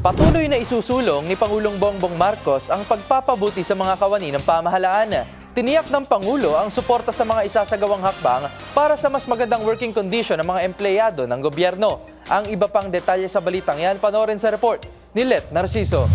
Patuloy na isusulong ni Pangulong Bongbong Marcos ang pagpapabuti sa mga kawani ng pamahalaan. Tiniyak ng Pangulo ang suporta sa mga isasagawang hakbang para sa mas magandang working condition ng mga empleyado ng gobyerno. Ang iba pang detalye sa balitang yan, panoorin sa report ni Let Narciso.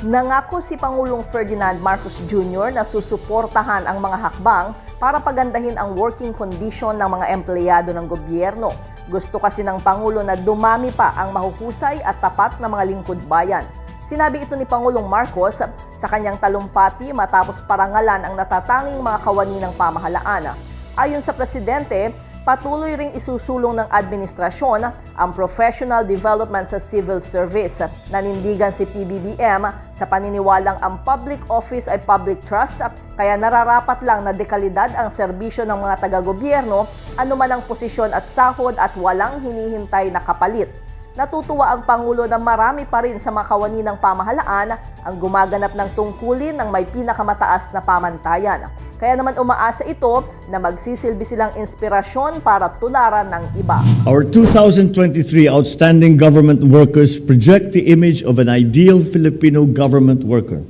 Nangako si Pangulong Ferdinand Marcos Jr. na susuportahan ang mga hakbang para pagandahin ang working condition ng mga empleyado ng gobyerno. Gusto kasi ng Pangulo na dumami pa ang mahuhusay at tapat na mga lingkod bayan. Sinabi ito ni Pangulong Marcos sa kanyang talumpati matapos parangalan ang natatanging mga kawani ng pamahalaan. Ayon sa presidente, patuloy ring isusulong ng administrasyon ang professional development sa civil service. Nanindigan si PBBM sa paniniwalang ang public office ay public trust kaya nararapat lang na dekalidad ang serbisyo ng mga taga-gobyerno anuman ang posisyon at sahod at walang hinihintay na kapalit. Natutuwa ang Pangulo na marami pa rin sa mga kawani ng pamahalaan ang gumaganap ng tungkulin ng may pinakamataas na pamantayan. Kaya naman umaasa ito na magsisilbi silang inspirasyon para tularan ng iba. Our 2023 outstanding government workers project the image of an ideal Filipino government worker.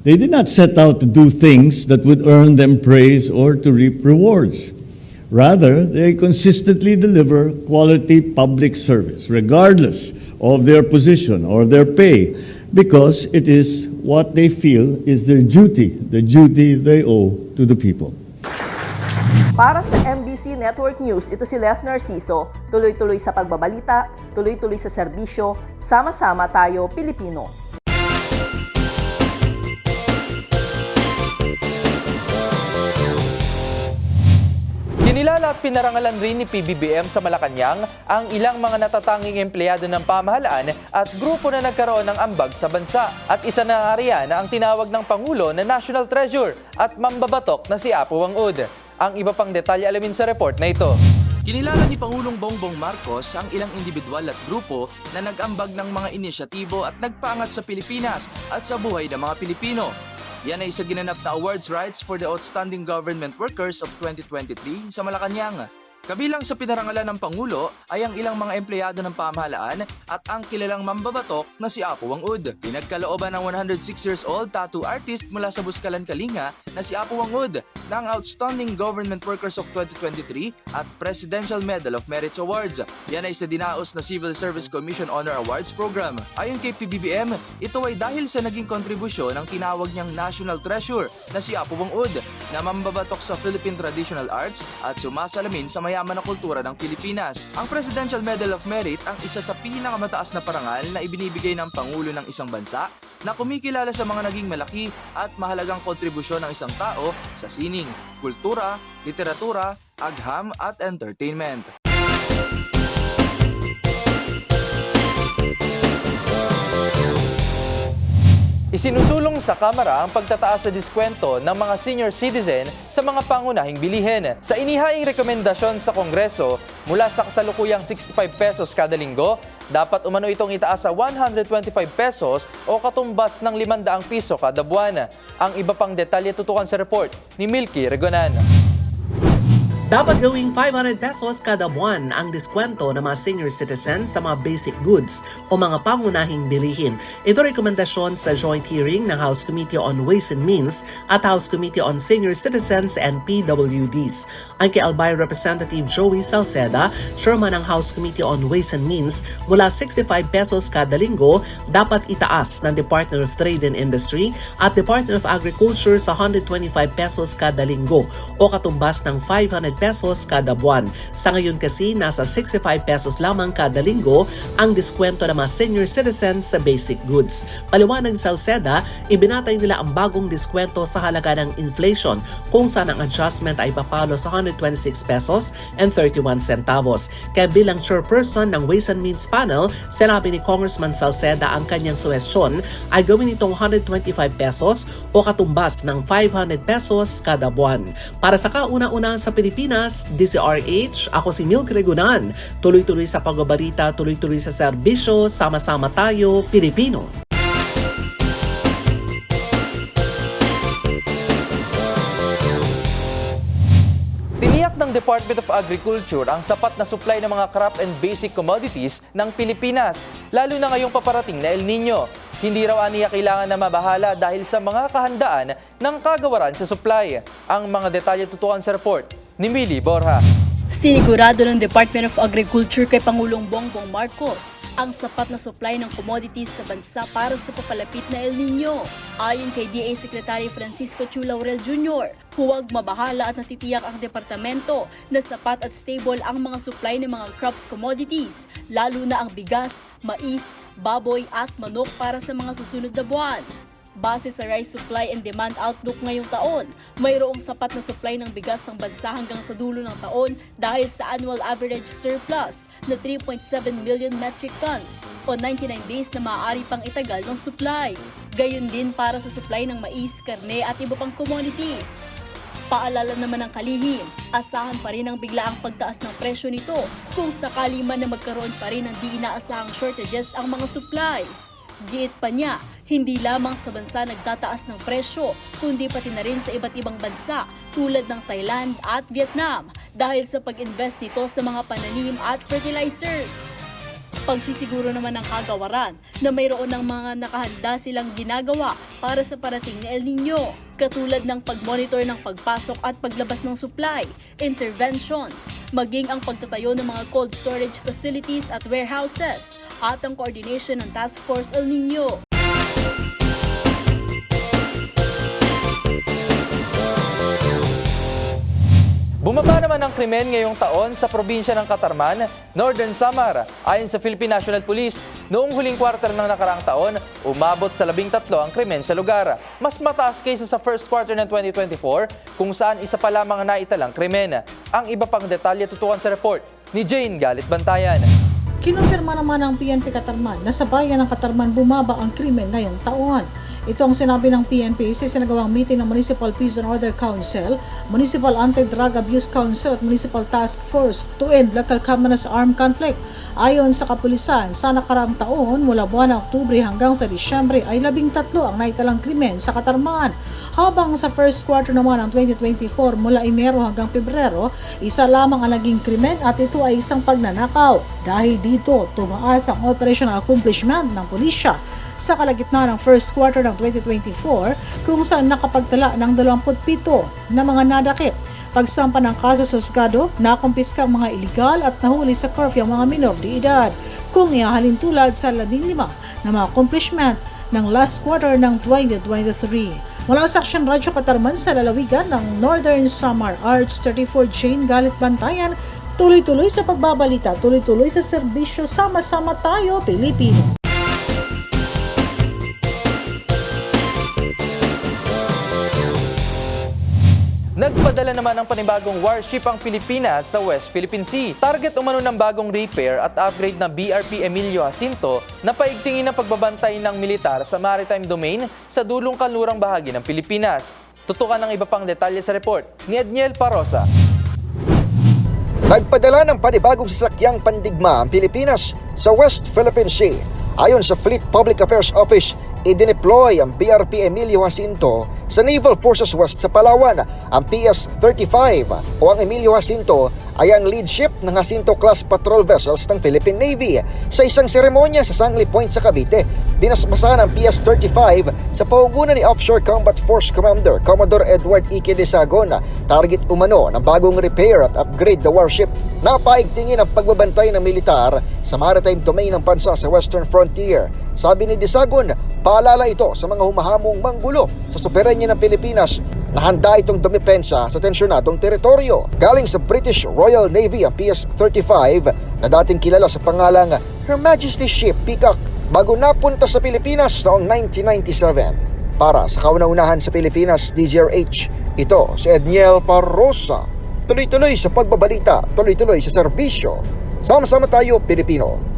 They did not set out to do things that would earn them praise or to reap rewards. Rather, they consistently deliver quality public service, regardless of their position or their pay, because it is what they feel is their duty, the duty they owe to the people. Para sa MBC Network News, ito si Lef Narciso. Tuloy-tuloy sa pagbabalita, tuloy-tuloy sa serbisyo, sama-sama tayo Pilipino. Kinilala at pinarangalan rin ni PBBM sa Malacanang ang ilang mga natatanging empleyado ng pamahalaan at grupo na nagkaroon ng ambag sa bansa. At isa na riyan na ang tinawag ng Pangulo na National Treasure at mambabatok na si Apo Wangud. Ang iba pang detalye alamin sa report na ito. Kinilala ni Pangulong Bongbong Marcos ang ilang individual at grupo na nag-ambag ng mga inisyatibo at nagpaangat sa Pilipinas at sa buhay ng mga Pilipino. Yan ay sa ginanap na awards rights for the outstanding government workers of 2023 sa Malacanang. Kabilang sa pinarangalan ng Pangulo ay ang ilang mga empleyado ng pamahalaan at ang kilalang mambabatok na si Apo Wangud. Pinagkalooban ng 106 years old tattoo artist mula sa Buskalan, Kalinga na si Apo Wangud ng Outstanding Government Workers of 2023 at Presidential Medal of Merit Awards. Yan ay sa dinaos na Civil Service Commission Honor Awards Program. Ayon kay PBBM, ito ay dahil sa naging kontribusyon ng tinawag niyang National Treasure na si Apo Wangud na mambabatok sa Philippine Traditional Arts at sumasalamin sa mayaman na kultura ng Pilipinas. Ang Presidential Medal of Merit ang isa sa pinakamataas na parangal na ibinibigay ng Pangulo ng isang bansa na kumikilala sa mga naging malaki at mahalagang kontribusyon ng isang tao sa sining, kultura, literatura, agham at entertainment. Isinusulong sa Kamara ang pagtataas sa diskwento ng mga senior citizen sa mga pangunahing bilihin. Sa inihaing rekomendasyon sa Kongreso, mula sa kasalukuyang 65 pesos kada linggo, dapat umano itong itaas sa 125 pesos o katumbas ng 500 piso kada buwan. Ang iba pang detalye tutukan sa report ni Milky Regonan. Dapat gawing 500 pesos kada buwan ang diskwento ng mga senior citizens sa mga basic goods o mga pangunahing bilihin. Ito rekomendasyon sa joint hearing ng House Committee on Ways and Means at House Committee on Senior Citizens and PWDs. Ang kay Albay Representative Joey Salceda, chairman ng House Committee on Ways and Means, mula 65 pesos kada linggo, dapat itaas ng Department of Trade and Industry at Department of Agriculture sa 125 pesos kada linggo o katumbas ng 500 pesos kada buwan. Sa ngayon kasi, nasa 65 pesos lamang kada linggo ang diskwento ng mga senior citizens sa basic goods. Paliwanag sa Salceda, ibinatay nila ang bagong diskwento sa halaga ng inflation kung saan ang adjustment ay papalo sa 126 pesos and 31 centavos. Kaya bilang chairperson ng Ways and Means Panel, sinabi ni Congressman Salceda ang kanyang suwestyon ay gawin itong 125 pesos o katumbas ng 500 pesos kada buwan. Para sa kauna-una sa Pilipinas, DCRH, ako si Milk Regunan. Tuloy-tuloy sa pagbabalita, tuloy-tuloy sa serbisyo, sama-sama tayo, Pilipino. Tiniyak ng Department of Agriculture ang sapat na supply ng mga crop and basic commodities ng Pilipinas, lalo na ngayong paparating na El Nino. Hindi raw aniya kailangan na mabahala dahil sa mga kahandaan ng kagawaran sa supply. Ang mga detalye tutukan sa report ni Millie Borja. Sinigurado ng Department of Agriculture kay Pangulong Bongbong Marcos ang sapat na supply ng commodities sa bansa para sa papalapit na El Nino. Ayon kay DA Secretary Francisco Chu Laurel Jr., huwag mabahala at natitiyak ang departamento na sapat at stable ang mga supply ng mga crops commodities, lalo na ang bigas, mais, baboy at manok para sa mga susunod na buwan. Base sa rice supply and demand outlook ngayong taon, mayroong sapat na supply ng bigas ang bansa hanggang sa dulo ng taon dahil sa annual average surplus na 3.7 million metric tons o 99 days na maaari pang itagal ng supply. Gayon din para sa supply ng mais, karne at iba pang commodities. Paalala naman ng kalihim, asahan pa rin ang biglaang pagtaas ng presyo nito kung sakali man na magkaroon pa rin ng di inaasahang shortages ang mga supply. Giit pa niya, hindi lamang sa bansa nagtataas ng presyo, kundi pati na rin sa iba't ibang bansa tulad ng Thailand at Vietnam dahil sa pag-invest nito sa mga pananim at fertilizers. Pagsisiguro naman ng kagawaran na mayroon ng mga nakahanda silang ginagawa para sa parating na El Nino, katulad ng pag-monitor ng pagpasok at paglabas ng supply, interventions, maging ang pagtatayo ng mga cold storage facilities at warehouses, at ang coordination ng Task Force El Nino. Bumaba naman ang krimen ngayong taon sa probinsya ng Katarman, Northern Samar. Ayon sa Philippine National Police, noong huling quarter ng nakaraang taon, umabot sa labing tatlo ang krimen sa lugar. Mas mataas kaysa sa first quarter ng 2024 kung saan isa pa lamang ang naitalang krimen. Ang iba pang detalye tutukan sa report ni Jane Galit Bantayan. Kinumpirma naman ng PNP Katarman na sa bayan ng Katarman bumaba ang krimen ngayong taon. Ito ang sinabi ng PNP sa sinagawang meeting ng Municipal Peace and Order Council, Municipal Anti-Drug Abuse Council at Municipal Task Force to end local Camarasa armed conflict. Ayon sa kapulisan, sa nakaraang taon mula buwan ng Oktubre hanggang sa Disyembre ay labing tatlo ang naitalang krimen sa Katarman. Habang sa first quarter naman ng 2024 mula Enero hanggang Pebrero, isa lamang ang naging krimen at ito ay isang pagnanakaw. Dahil dito, tumaas ang operational accomplishment ng pulisya sa kalagitnaan ng first quarter ng 2024 kung saan nakapagtala ng 27 na mga nadakip. Pagsampa ng kaso sa Husgado, nakumpiska ang mga iligal at nahuli sa curfew ang mga minor de edad. Kung ihahalin tulad sa 15 na mga accomplishment ng last quarter ng 2023. Mula sa Action Radyo Katarman sa lalawigan ng Northern Samar Arts 34 Jane Galit Bantayan, tuloy-tuloy sa pagbabalita, tuloy-tuloy sa serbisyo, sama-sama tayo, Pilipino. Nagpadala naman ng panibagong warship ang Pilipinas sa West Philippine Sea. Target umano ng bagong repair at upgrade ng BRP Emilio Jacinto na paigtingin ang pagbabantay ng militar sa maritime domain sa dulong kanlurang bahagi ng Pilipinas. Tutukan ng iba pang detalye sa report ni Edniel Parosa. Nagpadala ng panibagong sasakyang pandigma ang Pilipinas sa West Philippine Sea. Ayon sa Fleet Public Affairs Office, idineploy ang BRP Emilio Jacinto sa Naval Forces West sa Palawan. Ang PS-35 o ang Emilio Jacinto ay ang lead ship ng Jacinto-class patrol vessels ng Philippine Navy. Sa isang seremonya sa Sangli Point sa Cavite, binasbasan ang PS-35 sa paugunan ni Offshore Combat Force Commander Commodore Edward Ike de Sagon na target umano ng bagong repair at upgrade the warship na paigtingin ang pagbabantay ng militar sa maritime domain ng bansa sa western frontier. Sabi ni Disagon, paalala ito sa mga humahamong manggulo sa soberanya ng Pilipinas na handa itong dumipensa sa tensyonadong teritoryo. Galing sa British Royal Navy ang PS-35 na dating kilala sa pangalang Her Majesty's Ship Peacock bago napunta sa Pilipinas noong 1997. Para sa kauna-unahan sa Pilipinas, DZRH, ito si Edniel Parrosa. Tuloy-tuloy sa pagbabalita, tuloy-tuloy sa serbisyo. Sama-sama tayo, Pilipino.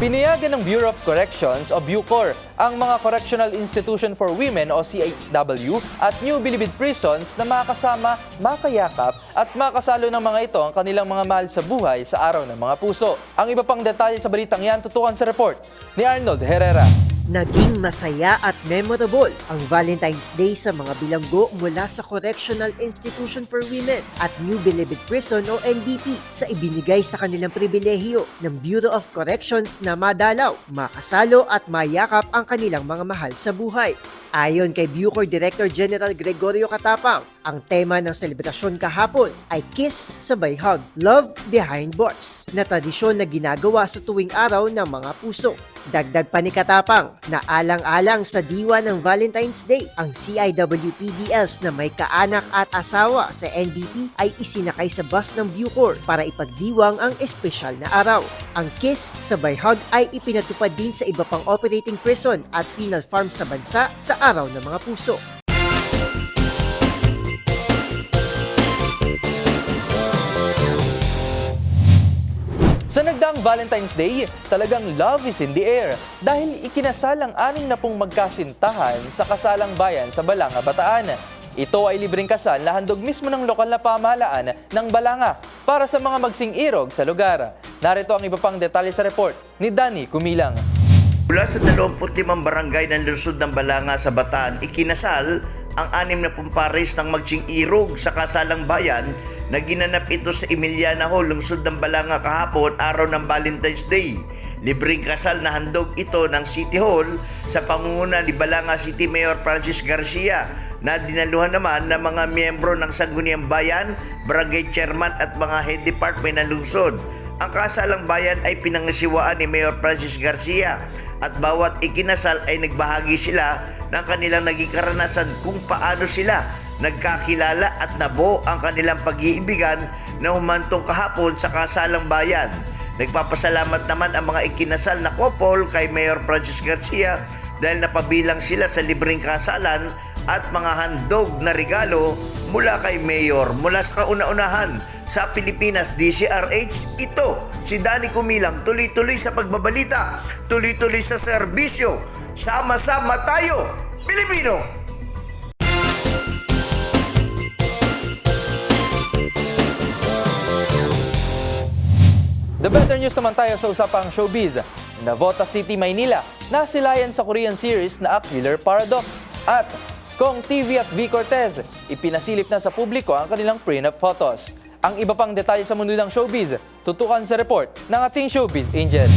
Pinayagan ng Bureau of Corrections o Bucor ang mga Correctional Institution for Women o CIW at New Bilibid Prisons na makasama, makayakap at makasalo ng mga ito ang kanilang mga mahal sa buhay sa araw ng mga puso. Ang iba pang detalye sa balitang yan tutukan sa report ni Arnold Herrera. Naging masaya at memorable ang Valentine's Day sa mga bilanggo mula sa Correctional Institution for Women at New Bilibid Prison o NBP sa ibinigay sa kanilang pribilehiyo ng Bureau of Corrections na madalaw, makasalo at mayakap ang kanilang mga mahal sa buhay. Ayon kay Bucor Director General Gregorio Katapang, ang tema ng selebrasyon kahapon ay Kiss Sabay Hug, Love Behind Bars, na tradisyon na ginagawa sa tuwing araw ng mga puso. Dagdag pa ni Katapang na alang-alang sa diwa ng Valentine's Day, ang CIWPDLs na may kaanak at asawa sa NBP ay isinakay sa bus ng Bucor para ipagdiwang ang espesyal na araw. Ang Kiss Sabay Hug ay ipinatupad din sa iba pang operating prison at penal farm sa bansa sa araw ng mga puso. Sa nagdaang Valentine's Day, talagang love is in the air dahil ikinasal ang anim na pong magkasintahan sa kasalang bayan sa Balanga, Bataan. Ito ay libreng kasal na handog mismo ng lokal na pamahalaan ng Balanga para sa mga magsing irog sa lugar. Narito ang iba pang detalye sa report ni Danny Kumilang. Mula sa 25 barangay ng lungsod ng Balanga sa Bataan, ikinasal ang anim na pumpares ng magsing irog sa kasalang bayan na ginanap ito sa Emiliana Hall, lungsod ng Balanga kahapon, araw ng Valentine's Day. Libreng kasal na handog ito ng City Hall sa pangunguna ni Balanga City Mayor Francis Garcia na dinaluhan naman ng mga miyembro ng Sangguniang Bayan, Barangay Chairman at mga head department ng lungsod. Ang kasalang bayan ay pinangasiwaan ni Mayor Francis Garcia at bawat ikinasal ay nagbahagi sila ng kanilang naging karanasan kung paano sila nagkakilala at nabuo ang kanilang pag-iibigan na humantong kahapon sa kasalang bayan. Nagpapasalamat naman ang mga ikinasal na couple kay Mayor Francis Garcia dahil napabilang sila sa libreng kasalan at mga handog na regalo mula kay Mayor mula sa kauna-unahan sa Pilipinas DCRH. Ito, si Danny Kumilang, tuloy-tuloy sa pagbabalita, tuloy-tuloy sa serbisyo. Sama-sama tayo, Pilipino! The better news naman tayo sa usapang showbiz. Navota City, Maynila, nasilayan sa Korean series na Aquilar Paradox. At Kong TV at V. Cortez, ipinasilip na sa publiko ang kanilang prenup photos. Ang iba pang detalye sa mundo ng showbiz, tutukan sa report ng ating showbiz angel.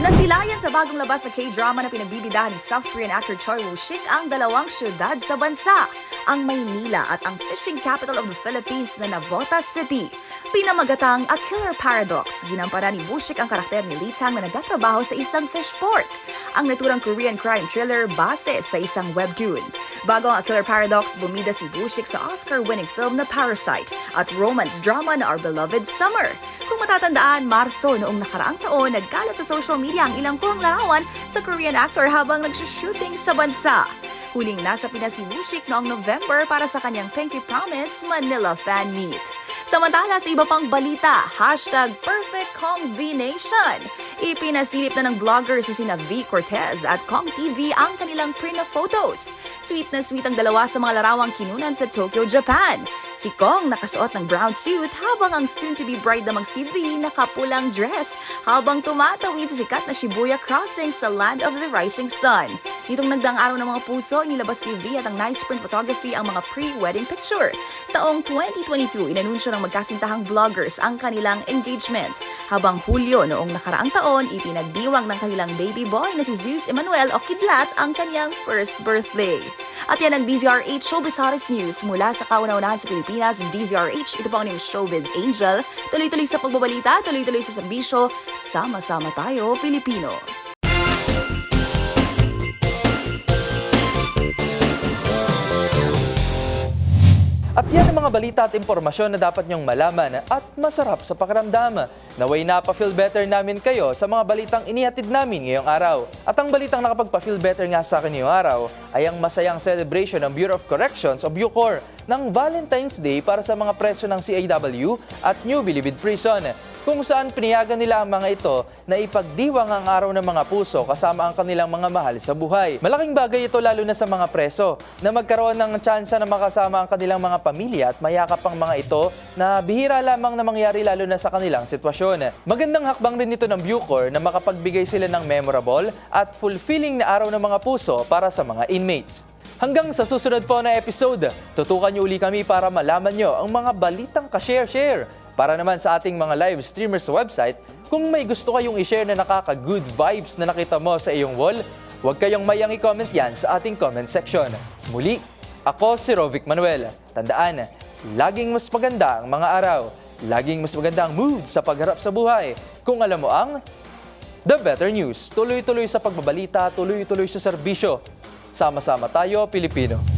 Nasilayan sa bagong labas na K-drama na pinagbibidahan ni South Korean actor Choi Woo-shik ang dalawang syudad sa bansa. Ang Maynila at ang fishing capital of the Philippines na Navotas City. Pinamagatang A Killer Paradox, ginamparan ni Bushik ang karakter ni Lee Tang na nagtatrabaho sa isang fish port. Ang naturang Korean crime thriller base sa isang webtoon. Bago ang A Killer Paradox, bumida si Bushik sa Oscar-winning film na Parasite at romance drama na Our Beloved Summer. Kung matatandaan, Marso noong nakaraang taon, nagkalat sa social media ang ilang kurang larawan sa Korean actor habang nagsushooting sa bansa. Huling nasa Pinas si Bushik noong November para sa kanyang Pinky Promise Manila Fan Meet. Samantala sa iba pang balita, hashtag Perfect Combination. Ipinasilip na ng vloggers sa sina V. Cortez at Kong TV ang kanilang print photos. Sweet na sweet ang dalawa sa mga larawang kinunan sa Tokyo, Japan. Si Kong nakasuot ng brown suit habang ang soon-to-be bride namang si V nakapulang dress habang tumatawid sa sikat na Shibuya Crossing sa Land of the Rising Sun. Nitong nagdaang araw ng mga puso, inilabas ni V at ang nice print photography ang mga pre-wedding picture. Taong 2022, inanunsyo ng magkasintahang vloggers ang kanilang engagement. Habang Hulyo noong nakaraang taon, ipinagdiwang ng kanilang baby boy na si Zeus Emmanuel o Kidlat ang kanyang first birthday. At yan ang DZRH Showbiz Hottest News mula sa kauna-unahan sa Pilipinas, DZRH. Ito po ang Showbiz Angel. Tuloy-tuloy sa pagbabalita, tuloy-tuloy sa serbisyo. Sama-sama tayo, Pilipino. At yan ang mga balita at impormasyon na dapat niyong malaman at masarap sa pakiramdam. Naway napaka-feel better namin kayo sa mga balitang inihatid namin ngayong araw. At ang balitang nakapagpa-feel better nga sa akin ngayong araw ay ang masayang celebration ng Bureau of Corrections o Bucor ng Valentine's Day para sa mga preso ng CAW at New Bilibid Prison kung saan pinayagan nila ang mga ito na ipagdiwang ang araw ng mga puso kasama ang kanilang mga mahal sa buhay. Malaking bagay ito lalo na sa mga preso na magkaroon ng tsansa na makasama ang kanilang mga pamilya at mayakap ang mga ito na bihira lamang na mangyari lalo na sa kanilang sitwasyon. Magandang hakbang rin ito ng Bucor na makapagbigay sila ng memorable at fulfilling na araw ng mga puso para sa mga inmates. Hanggang sa susunod po na episode, tutukan niyo uli kami para malaman niyo ang mga balitang ka-share-share. Para naman sa ating mga live streamers sa website, kung may gusto kayong i-share na nakaka-good vibes na nakita mo sa iyong wall, huwag kayong mayang i-comment yan sa ating comment section. Muli, ako si Rovic Manuel. Tandaan, laging mas maganda ang mga araw. Laging mas maganda ang mood sa pagharap sa buhay. Kung alam mo ang The Better News. Tuloy-tuloy sa pagbabalita, tuloy-tuloy sa serbisyo. Sama-sama tayo, Pilipino.